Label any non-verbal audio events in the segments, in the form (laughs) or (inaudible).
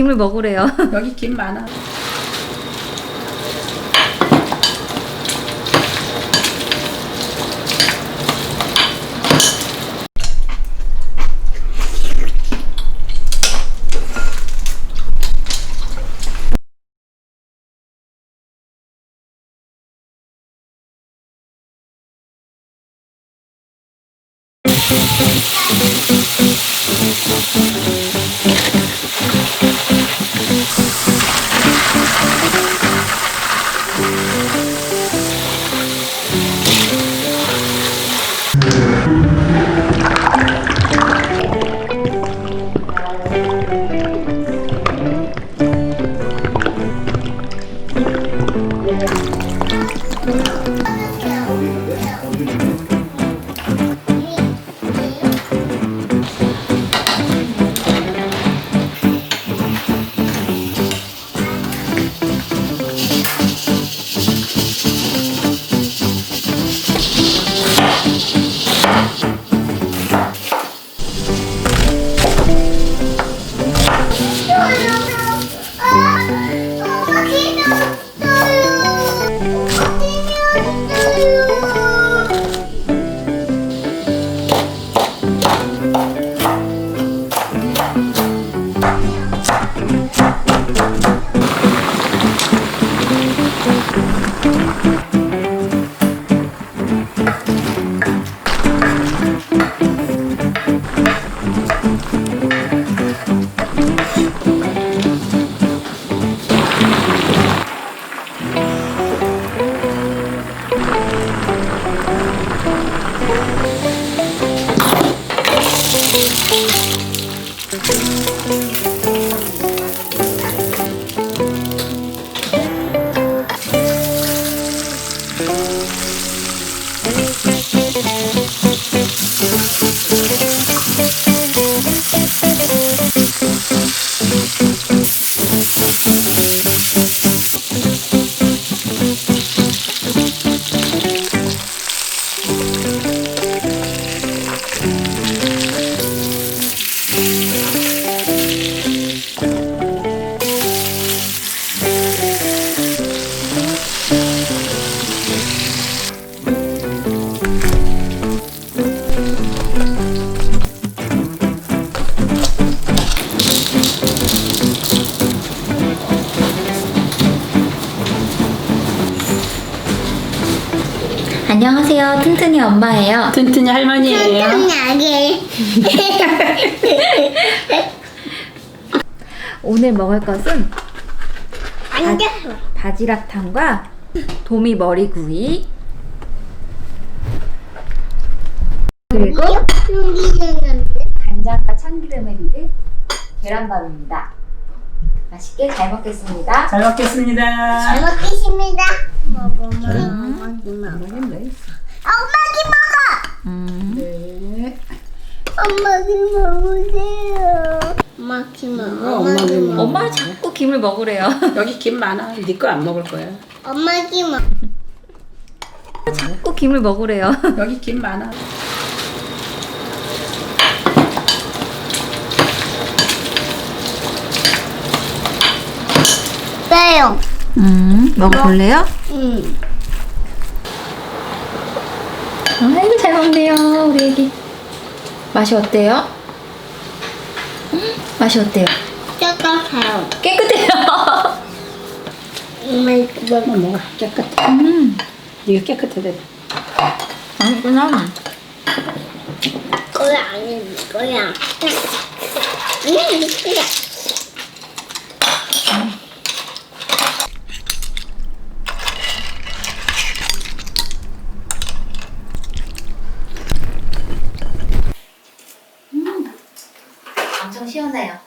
김을 먹으래요. (laughs) 여기 김 많아. 안녕하세요. 튼튼이 엄마예요. 튼튼이 할머니예요. 아기. (laughs) 오늘 먹을 것은 앉아. 바지락탕과 도미 머리구이 그리고 간장과 참기름에 비빈 계란밥입니다. 맛있게 잘 먹겠습니다. 잘 먹겠습니다. 잘 먹겠습니다. 먹어, 먹어, 엄마기 먹어. 엄마기 먹어. 음. 네. 엄마 기 먹으세요. 엄마 기 먹어. 엄마 기 먹어. 엄마 자꾸 김을 먹으래요. (laughs) 여기 김 많아. 네 거 안 먹을 거야. 엄마 기 먹어. 자꾸 김을 먹으래요. (laughs) 여기 김 많아. 빼요. 음, 먹어볼래요? 응. 아이고 잘 먹네요 우리 애기. 맛이 어때요? 음, 맛이 어때요? 짜까워요. 깨끗해요. 엄마 이거 먹어 먹어. 깨끗해. 음, 이거 깨끗해. 돼. 맛있구나. 거야 아니 거야. 음. 엄청 시원해요.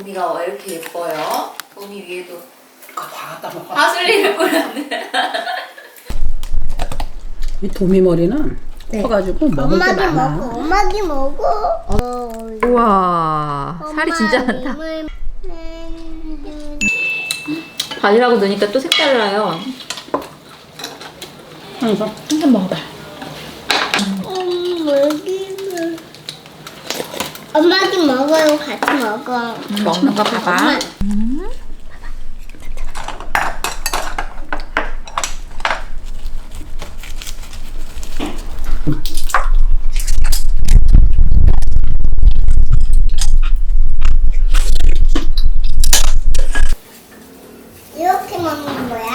도미가 왜 이렇게 예뻐요? 도미 위에도 그거 다 갖다 먹어. 파슬리를 뿌렸네. 이 도미머리는 네. 커가지고 먹을 게 엄마기 많아. 먹어. 엄마기 먹어. 어, 우와, 살이 진짜 엄마 많다. 바지락고 넣으니까 또 색달라요. 항상. 한번 먹어봐. 음, 여기 엄마도 먹어요. 같이 먹어. 음, 먹는 거 봐봐. 이렇게 먹는 거야.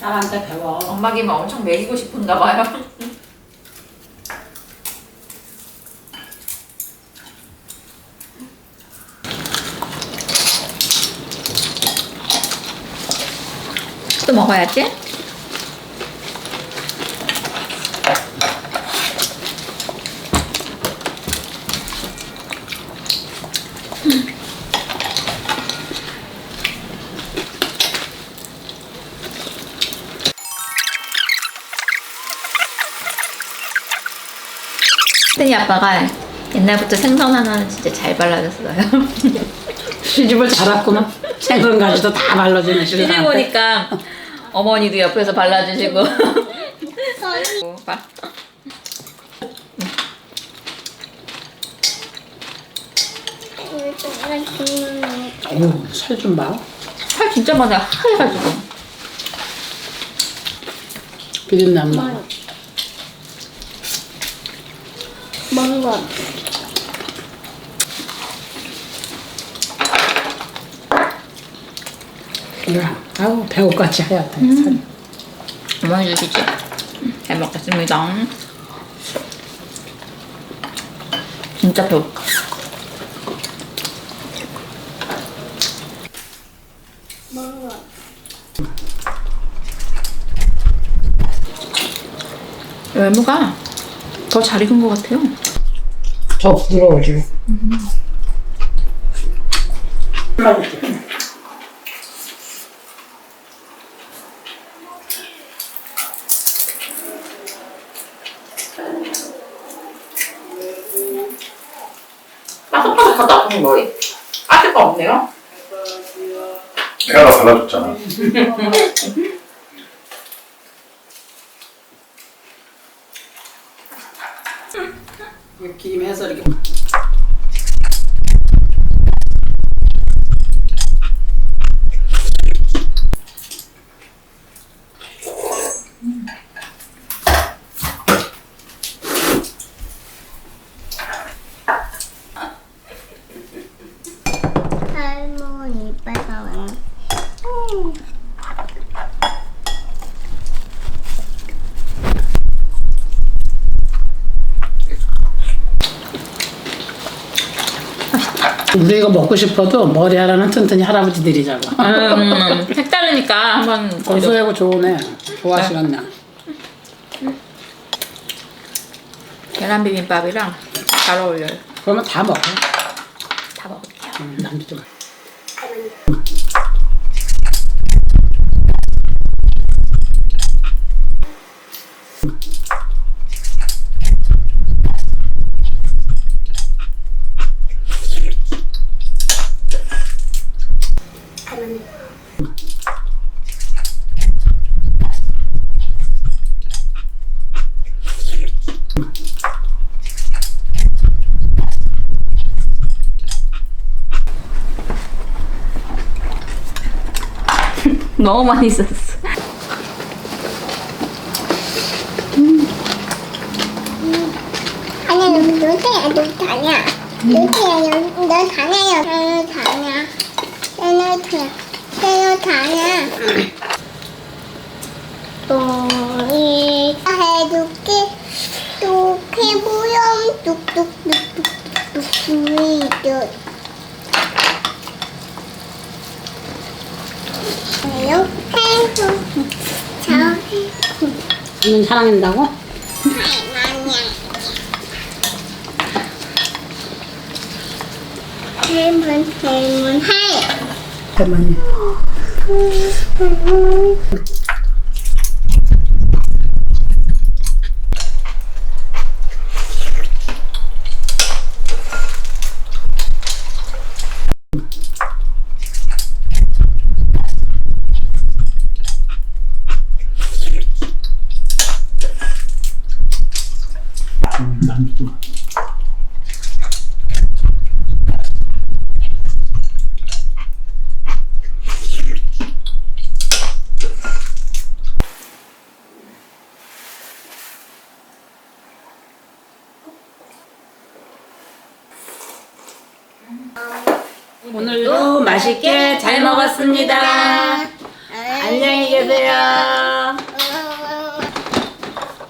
딸한테 배워. 엄마 김 엄청 먹이고 싶은가 봐요. 또 먹어야지. 스테니 아빠가 옛날부터 생선 하나는 진짜 잘 발라줬어요. 시집을 잘 왔구나. 생선 가지도 다 발라주네. 시집. 오니까 어머니도 옆에서 발라주시고. 봐. 어우, 살좀 봐. 살 진짜 많아 하얘가지고. 비린내 안 나. 먹어. 야, 아우, 배고같이 하얗다. 살이. 어머니 주시지. 잘 먹겠습니다. 진짜 배고파. 외모가 더 잘 익은 것 같아요. 더 부드러워지고. 바삭바삭하다 국물이. 아직도 없네요. 태아가 발라줬잖아. 김 해서 이렇게. 할머니 빨간. 음. 우리 이거 먹고 싶어도 머리 하나는 튼튼히 할아버지들이자고. 음, (laughs) 색다르니까 한번 고소하고 좋으네. 좋아하시겠네. 계란 비빔밥이랑 잘 어울려요. 그러면 다 먹어. 다 먹을게요. 음, 남도. 너무 많이 썼어. 아니, 너 노태야, 너 다냐? 노태야, 너, 너 다냐요? 너 다냐? 너 노태야, 너 다냐? 또이 해줄게. 또 해보렴 뚝뚝뚝뚝뚝뚝 스위트. 해요, 해요. 저 해요. 는 사랑한다고? 할문 할문 할 할머니. 만두. 오늘도 맛있게 잘 먹었습니다. 안녕히 계세요.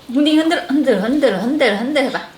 문이 흔들어 흔들어 흔들어 흔들어 흔들어 해봐